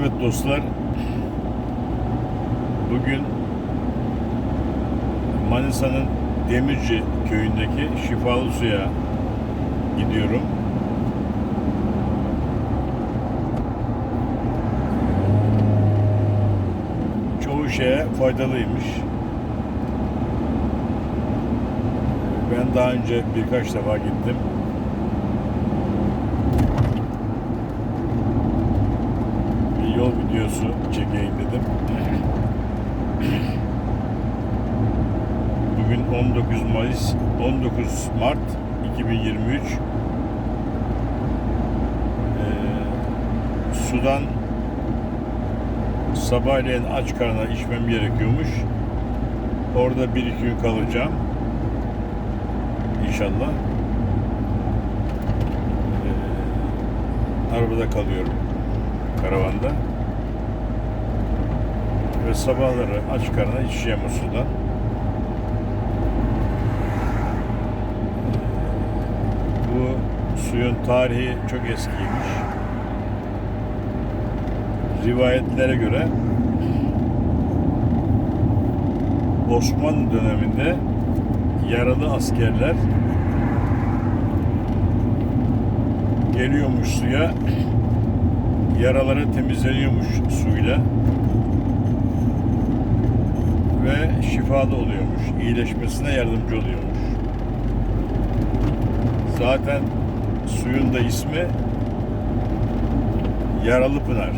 Evet dostlar. Bugün Manisa'nın Demirci köyündeki şifalı suya gidiyorum. Çoğu şeye faydalıymış. Ben daha önce birkaç defa gittim. bir yol videosu çekeyim dedim. Bugün 19 Mayıs, 19 Mart 2023. Ee, sudan sabahleyin aç karnına içmem gerekiyormuş. Orada bir iki gün kalacağım. İnşallah. Ee, arabada kalıyorum karavanda. Ve sabahları aç karnına içeceğim o sudan. Bu suyun tarihi çok eskiymiş. Rivayetlere göre Osmanlı döneminde yaralı askerler geliyormuş suya yaraları temizleniyormuş suyla ve şifalı oluyormuş. iyileşmesine yardımcı oluyormuş. Zaten suyun da ismi Yaralı Pınar.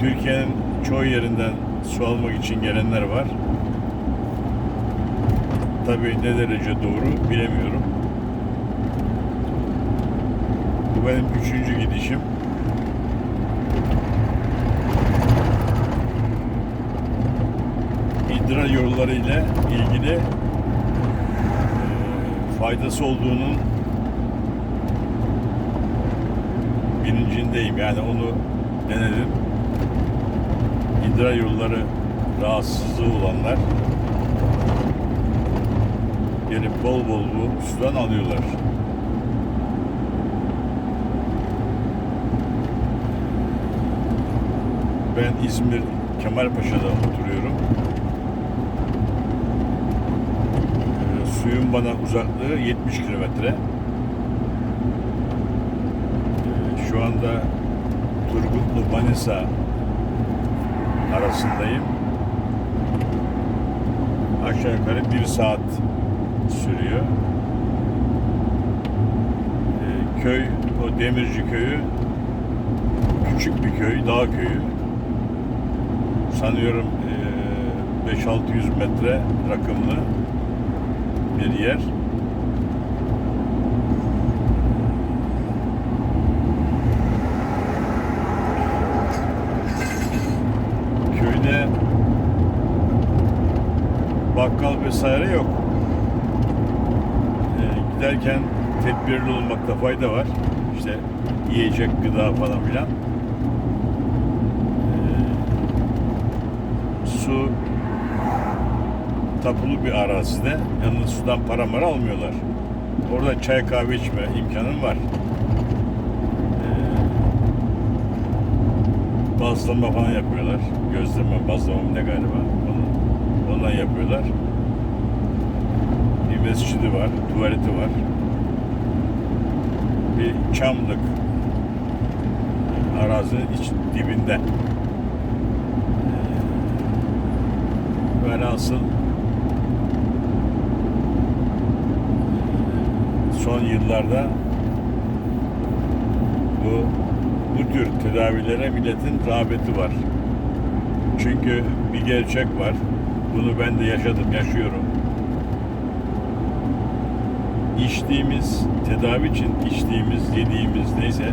Türkiye'nin çoğu yerinden su almak için gelenler var. Tabii ne derece doğru bilemiyorum. Bu benim üçüncü gidişim. İdrar yolları ile ilgili e, faydası olduğunun bilincindeyim. Yani onu denedim. İdrar yolları rahatsızlığı olanlar gelip bol bol bu sudan alıyorlar. Ben İzmir Kemalpaşa'da oturuyorum. Ee, suyun bana uzaklığı 70 kilometre. Ee, şu anda Turgutlu Manisa arasındayım. Aşağı yukarı bir saat sürüyor. Ee, köy, o Demirci köyü küçük bir köy, dağ köyü sanıyorum eee, 5-600 metre rakımlı bir yer. Köyde bakkal vesaire yok. Eee, giderken tedbirli olmakta fayda var. İşte yiyecek gıda falan filan. su tapulu bir arazide. Yalnız sudan para mara almıyorlar. Orada çay kahve içme imkanın var. Ee, bazlama falan yapıyorlar. Gözleme, bazlama ne galiba. Onu, ondan yapıyorlar. Bir mescidi var, tuvaleti var. Bir çamlık arazinin iç dibinde. velhasıl son yıllarda bu bu tür tedavilere milletin rağbeti var. Çünkü bir gerçek var. Bunu ben de yaşadım, yaşıyorum. İçtiğimiz, tedavi için içtiğimiz, yediğimiz neyse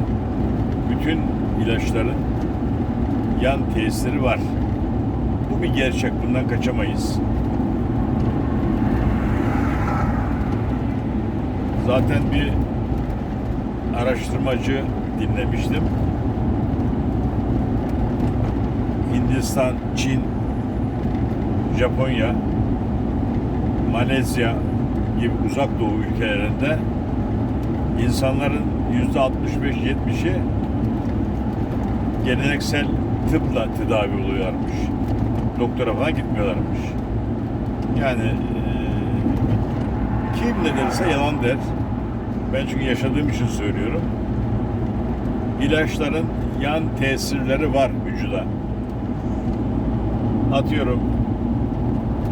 bütün ilaçların yan tesiri var. Bu bir gerçek. Bundan kaçamayız. Zaten bir araştırmacı dinlemiştim. Hindistan, Çin, Japonya, Malezya gibi uzak doğu ülkelerinde insanların yüzde 65-70'i geleneksel tıpla tedavi oluyorlarmış. Doktora falan gitmiyorlarmış. Yani eee, kim ne derse yalan der. Ben çünkü yaşadığım için söylüyorum. İlaçların yan tesirleri var vücuda. Atıyorum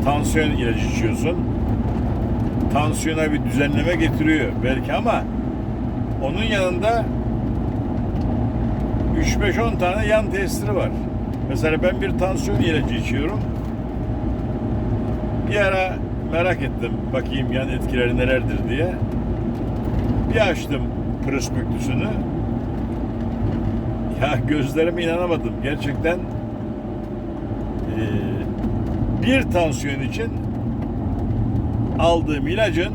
tansiyon ilacı içiyorsun. Tansiyona bir düzenleme getiriyor belki ama onun yanında 3-5-10 tane yan tesiri var. Mesela ben bir tansiyon ilacı içiyorum. Bir ara merak ettim bakayım yan etkileri nelerdir diye. Bir açtım prospektüsünü. Ya gözlerime inanamadım. Gerçekten eee, bir tansiyon için aldığım ilacın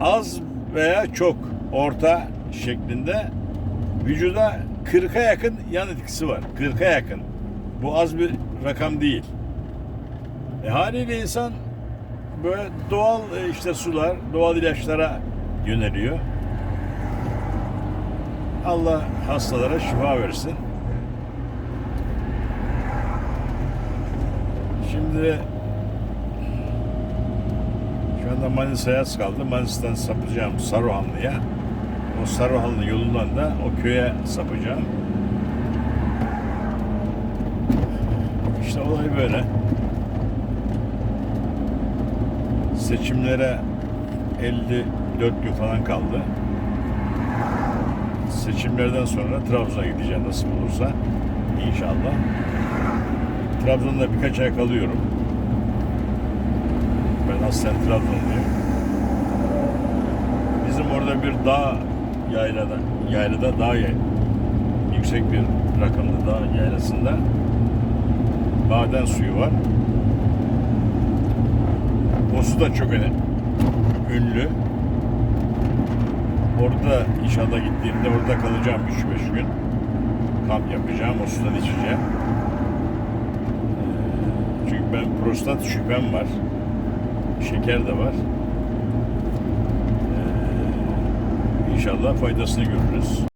az veya çok orta şeklinde vücuda 40'a yakın yan etkisi var. 40'a yakın. Bu az bir rakam değil. E haliyle insan böyle doğal e, işte sular, doğal ilaçlara yöneliyor. Allah hastalara şifa versin. Şimdi şu anda Manisa'ya kaldı. Manisa'dan sapacağım Saruhanlı'ya. O Saruhanlı yolundan da o köye sapacağım. İşte olay böyle. Seçimlere 54 gün falan kaldı. Seçimlerden sonra Trabzon'a gideceğim nasıl olursa inşallah. Trabzon'da birkaç ay kalıyorum. Ben aslen Trabzonluyum. Bizim orada bir dağ yaylada, yaylada dağ yay, yüksek bir rakımlı dağ yaylasında maden suyu var. O su da çok önemli. Ünlü. Orada inşallah gittiğimde orada kalacağım 3-5 gün. Kamp yapacağım, o sudan içeceğim. Ee, Çünkü ben prostat şüphem var. Şeker de var. Ee, İnşallah faydasını görürüz.